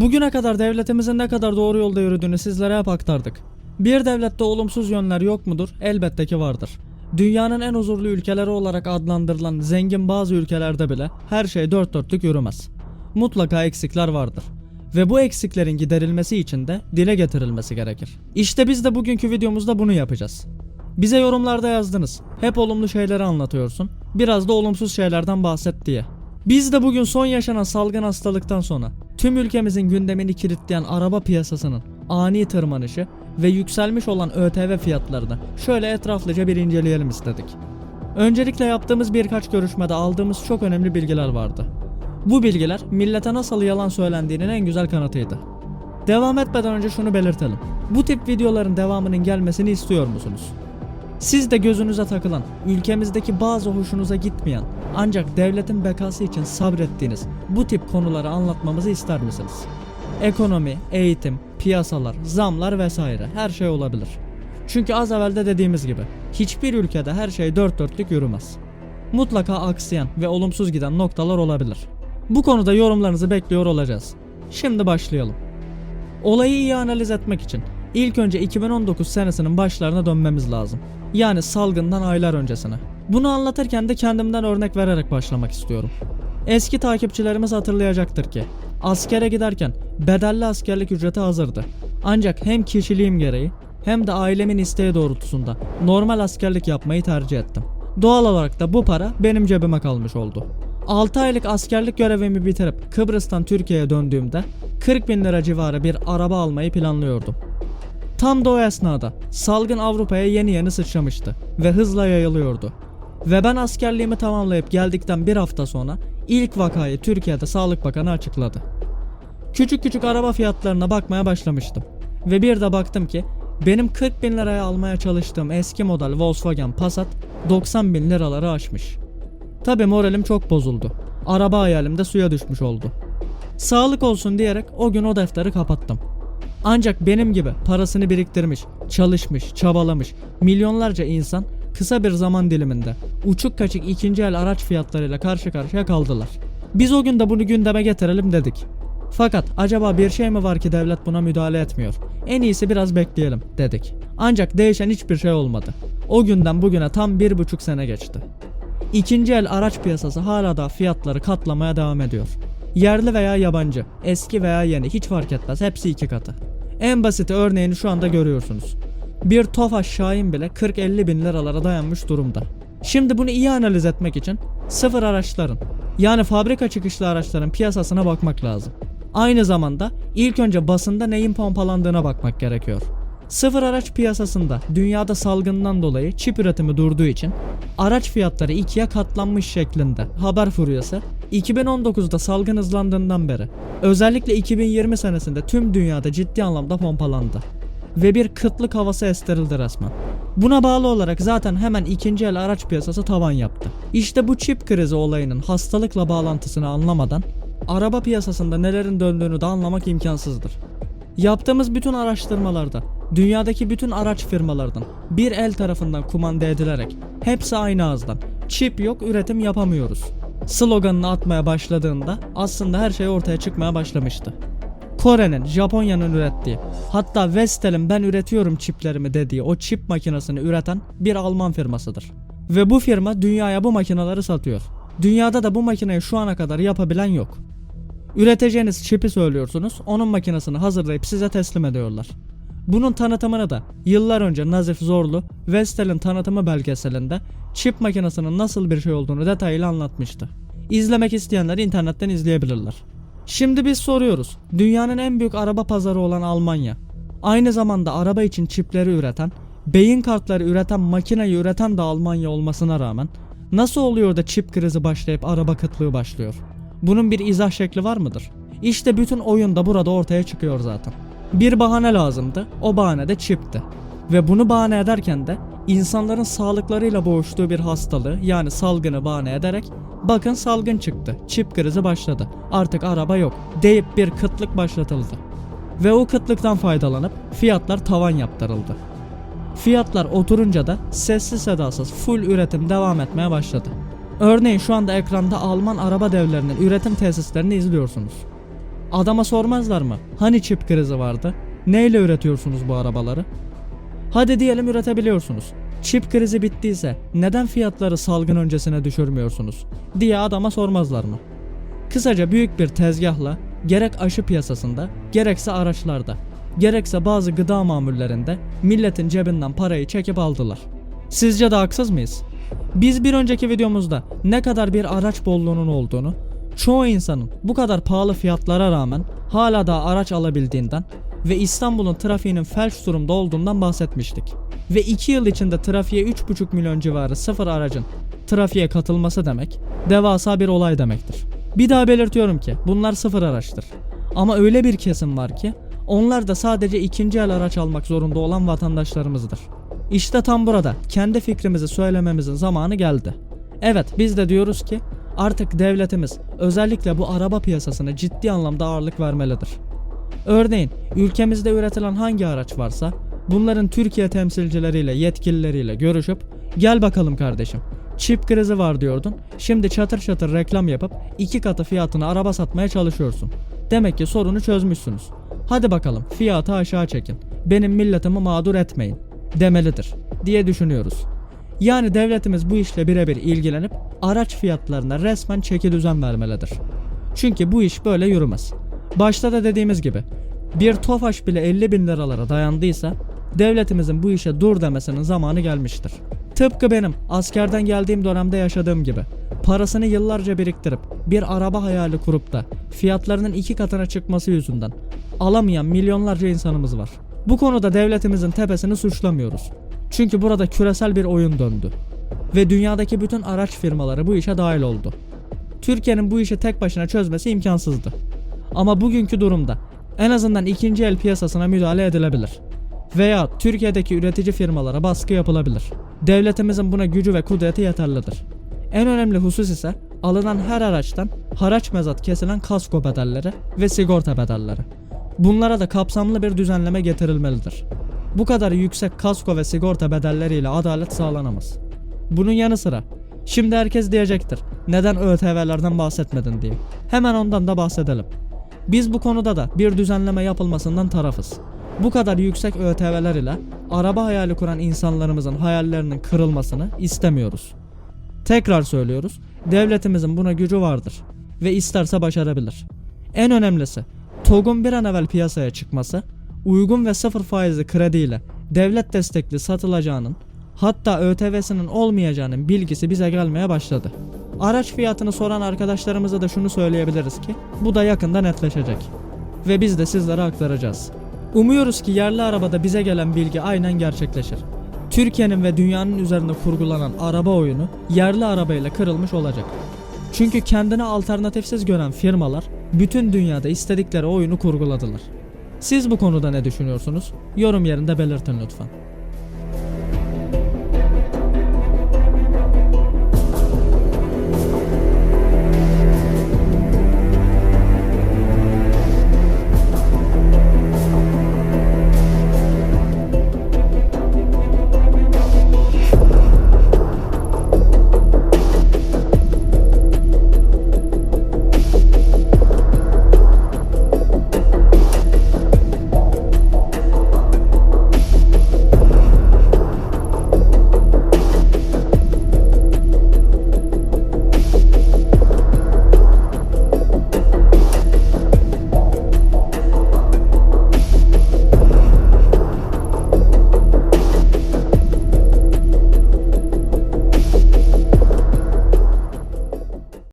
Bugüne kadar devletimizin ne kadar doğru yolda yürüdüğünü sizlere hep aktardık. Bir devlette olumsuz yönler yok mudur? Elbette ki vardır. Dünyanın en huzurlu ülkeleri olarak adlandırılan zengin bazı ülkelerde bile her şey dört dörtlük yürümez. Mutlaka eksikler vardır. Ve bu eksiklerin giderilmesi için de dile getirilmesi gerekir. İşte biz de bugünkü videomuzda bunu yapacağız. Bize yorumlarda yazdınız. Hep olumlu şeyleri anlatıyorsun. Biraz da olumsuz şeylerden bahset diye. Biz de bugün son yaşanan salgın hastalıktan sonra tüm ülkemizin gündemini kilitleyen araba piyasasının ani tırmanışı ve yükselmiş olan ÖTV fiyatlarını şöyle etraflıca bir inceleyelim istedik. Öncelikle yaptığımız birkaç görüşmede aldığımız çok önemli bilgiler vardı. Bu bilgiler millete nasıl yalan söylendiğinin en güzel kanıtıydı. Devam etmeden önce şunu belirtelim. Bu tip videoların devamının gelmesini istiyor musunuz? Siz de gözünüze takılan, ülkemizdeki bazı hoşunuza gitmeyen ancak devletin bekası için sabrettiğiniz bu tip konuları anlatmamızı ister misiniz? Ekonomi, eğitim, piyasalar, zamlar vesaire her şey olabilir. Çünkü az evvel de dediğimiz gibi hiçbir ülkede her şey dört dörtlük yürümez. Mutlaka aksayan ve olumsuz giden noktalar olabilir. Bu konuda yorumlarınızı bekliyor olacağız. Şimdi başlayalım. Olayı iyi analiz etmek için ilk önce 2019 senesinin başlarına dönmemiz lazım. Yani salgından aylar öncesine. Bunu anlatırken de kendimden örnek vererek başlamak istiyorum. Eski takipçilerimiz hatırlayacaktır ki askere giderken bedelli askerlik ücreti hazırdı. Ancak hem kişiliğim gereği hem de ailemin isteği doğrultusunda normal askerlik yapmayı tercih ettim. Doğal olarak da bu para benim cebime kalmış oldu. 6 aylık askerlik görevimi bitirip Kıbrıs'tan Türkiye'ye döndüğümde 40 bin lira civarı bir araba almayı planlıyordum. Tam da o esnada salgın Avrupa'ya yeni yeni sıçramıştı ve hızla yayılıyordu. Ve ben askerliğimi tamamlayıp geldikten bir hafta sonra ilk vakayı Türkiye'de Sağlık Bakanı açıkladı. Küçük küçük araba fiyatlarına bakmaya başlamıştım. Ve bir de baktım ki benim 40 bin liraya almaya çalıştığım eski model Volkswagen Passat 90 bin liraları aşmış. Tabi moralim çok bozuldu. Araba hayalim de suya düşmüş oldu. Sağlık olsun diyerek o gün o defteri kapattım. Ancak benim gibi parasını biriktirmiş, çalışmış, çabalamış milyonlarca insan kısa bir zaman diliminde uçuk kaçık ikinci el araç fiyatlarıyla karşı karşıya kaldılar. Biz o gün de bunu gündeme getirelim dedik. Fakat acaba bir şey mi var ki devlet buna müdahale etmiyor? En iyisi biraz bekleyelim dedik. Ancak değişen hiçbir şey olmadı. O günden bugüne tam bir buçuk sene geçti. İkinci el araç piyasası hala da fiyatları katlamaya devam ediyor. Yerli veya yabancı, eski veya yeni hiç fark etmez hepsi iki katı. En basit örneğini şu anda görüyorsunuz. Bir Tofaş Şahin bile 40-50 bin liralara dayanmış durumda. Şimdi bunu iyi analiz etmek için sıfır araçların yani fabrika çıkışlı araçların piyasasına bakmak lazım. Aynı zamanda ilk önce basında neyin pompalandığına bakmak gerekiyor. Sıfır araç piyasasında dünyada salgından dolayı çip üretimi durduğu için araç fiyatları ikiye katlanmış şeklinde haber furyası 2019'da salgın hızlandığından beri özellikle 2020 senesinde tüm dünyada ciddi anlamda pompalandı ve bir kıtlık havası estirildi resmen. Buna bağlı olarak zaten hemen ikinci el araç piyasası tavan yaptı. İşte bu çip krizi olayının hastalıkla bağlantısını anlamadan araba piyasasında nelerin döndüğünü de anlamak imkansızdır. Yaptığımız bütün araştırmalarda dünyadaki bütün araç firmalardan bir el tarafından kumanda edilerek hepsi aynı ağızdan çip yok üretim yapamıyoruz. sloganını atmaya başladığında aslında her şey ortaya çıkmaya başlamıştı. Kore'nin, Japonya'nın ürettiği, hatta Vestel'in ben üretiyorum çiplerimi dediği o çip makinesini üreten bir Alman firmasıdır. Ve bu firma dünyaya bu makineleri satıyor. Dünyada da bu makineyi şu ana kadar yapabilen yok. Üreteceğiniz çipi söylüyorsunuz, onun makinesini hazırlayıp size teslim ediyorlar. Bunun tanıtımını da yıllar önce Nazif Zorlu, Vestel'in tanıtımı belgeselinde çip makinesinin nasıl bir şey olduğunu detaylı anlatmıştı. İzlemek isteyenler internetten izleyebilirler. Şimdi biz soruyoruz. Dünyanın en büyük araba pazarı olan Almanya. Aynı zamanda araba için çipleri üreten, beyin kartları üreten, makineyi üreten de Almanya olmasına rağmen nasıl oluyor da çip krizi başlayıp araba kıtlığı başlıyor? Bunun bir izah şekli var mıdır? İşte bütün oyun da burada ortaya çıkıyor zaten. Bir bahane lazımdı. O bahane de çipti. Ve bunu bahane ederken de insanların sağlıklarıyla boğuştuğu bir hastalığı yani salgını bahane ederek bakın salgın çıktı. Çip krizi başladı. Artık araba yok deyip bir kıtlık başlatıldı. Ve o kıtlıktan faydalanıp fiyatlar tavan yaptırıldı. Fiyatlar oturunca da sessiz sedasız full üretim devam etmeye başladı. Örneğin şu anda ekranda Alman araba devlerinin üretim tesislerini izliyorsunuz. Adama sormazlar mı? Hani çip krizi vardı? Neyle üretiyorsunuz bu arabaları? Hadi diyelim üretebiliyorsunuz. Çip krizi bittiyse neden fiyatları salgın öncesine düşürmüyorsunuz? diye adama sormazlar mı? Kısaca büyük bir tezgahla gerek aşı piyasasında gerekse araçlarda gerekse bazı gıda mamullerinde milletin cebinden parayı çekip aldılar. Sizce de haksız mıyız? Biz bir önceki videomuzda ne kadar bir araç bolluğunun olduğunu, çoğu insanın bu kadar pahalı fiyatlara rağmen hala da araç alabildiğinden ve İstanbul'un trafiğinin felç durumda olduğundan bahsetmiştik. Ve 2 yıl içinde trafiğe 3,5 milyon civarı sıfır aracın trafiğe katılması demek devasa bir olay demektir. Bir daha belirtiyorum ki bunlar sıfır araçtır. Ama öyle bir kesim var ki onlar da sadece ikinci el araç almak zorunda olan vatandaşlarımızdır. İşte tam burada kendi fikrimizi söylememizin zamanı geldi. Evet biz de diyoruz ki artık devletimiz özellikle bu araba piyasasına ciddi anlamda ağırlık vermelidir. Örneğin ülkemizde üretilen hangi araç varsa bunların Türkiye temsilcileriyle yetkilileriyle görüşüp gel bakalım kardeşim çip krizi var diyordun şimdi çatır çatır reklam yapıp iki katı fiyatına araba satmaya çalışıyorsun. Demek ki sorunu çözmüşsünüz. Hadi bakalım fiyatı aşağı çekin. Benim milletimi mağdur etmeyin demelidir diye düşünüyoruz. Yani devletimiz bu işle birebir ilgilenip araç fiyatlarına resmen çeki düzen vermelidir. Çünkü bu iş böyle yürümez. Başta da dediğimiz gibi bir tofaş bile 50 bin liralara dayandıysa devletimizin bu işe dur demesinin zamanı gelmiştir. Tıpkı benim askerden geldiğim dönemde yaşadığım gibi parasını yıllarca biriktirip bir araba hayali kurup da fiyatlarının iki katına çıkması yüzünden alamayan milyonlarca insanımız var. Bu konuda devletimizin tepesini suçlamıyoruz. Çünkü burada küresel bir oyun döndü. Ve dünyadaki bütün araç firmaları bu işe dahil oldu. Türkiye'nin bu işi tek başına çözmesi imkansızdı. Ama bugünkü durumda en azından ikinci el piyasasına müdahale edilebilir. Veya Türkiye'deki üretici firmalara baskı yapılabilir. Devletimizin buna gücü ve kudreti yeterlidir. En önemli husus ise alınan her araçtan haraç mezat kesilen kasko bedelleri ve sigorta bedelleri. Bunlara da kapsamlı bir düzenleme getirilmelidir. Bu kadar yüksek kasko ve sigorta bedelleriyle adalet sağlanamaz. Bunun yanı sıra şimdi herkes diyecektir neden ÖTV'lerden bahsetmedin diye. Hemen ondan da bahsedelim. Biz bu konuda da bir düzenleme yapılmasından tarafız. Bu kadar yüksek ÖTV'ler ile araba hayali kuran insanlarımızın hayallerinin kırılmasını istemiyoruz. Tekrar söylüyoruz, devletimizin buna gücü vardır ve isterse başarabilir. En önemlisi, TOG'un bir an evvel piyasaya çıkması, uygun ve sıfır faizli krediyle devlet destekli satılacağının hatta ÖTV'sinin olmayacağının bilgisi bize gelmeye başladı. Araç fiyatını soran arkadaşlarımıza da şunu söyleyebiliriz ki bu da yakında netleşecek. Ve biz de sizlere aktaracağız. Umuyoruz ki yerli arabada bize gelen bilgi aynen gerçekleşir. Türkiye'nin ve dünyanın üzerinde kurgulanan araba oyunu yerli arabayla kırılmış olacak. Çünkü kendini alternatifsiz gören firmalar bütün dünyada istedikleri oyunu kurguladılar. Siz bu konuda ne düşünüyorsunuz? Yorum yerinde belirtin lütfen.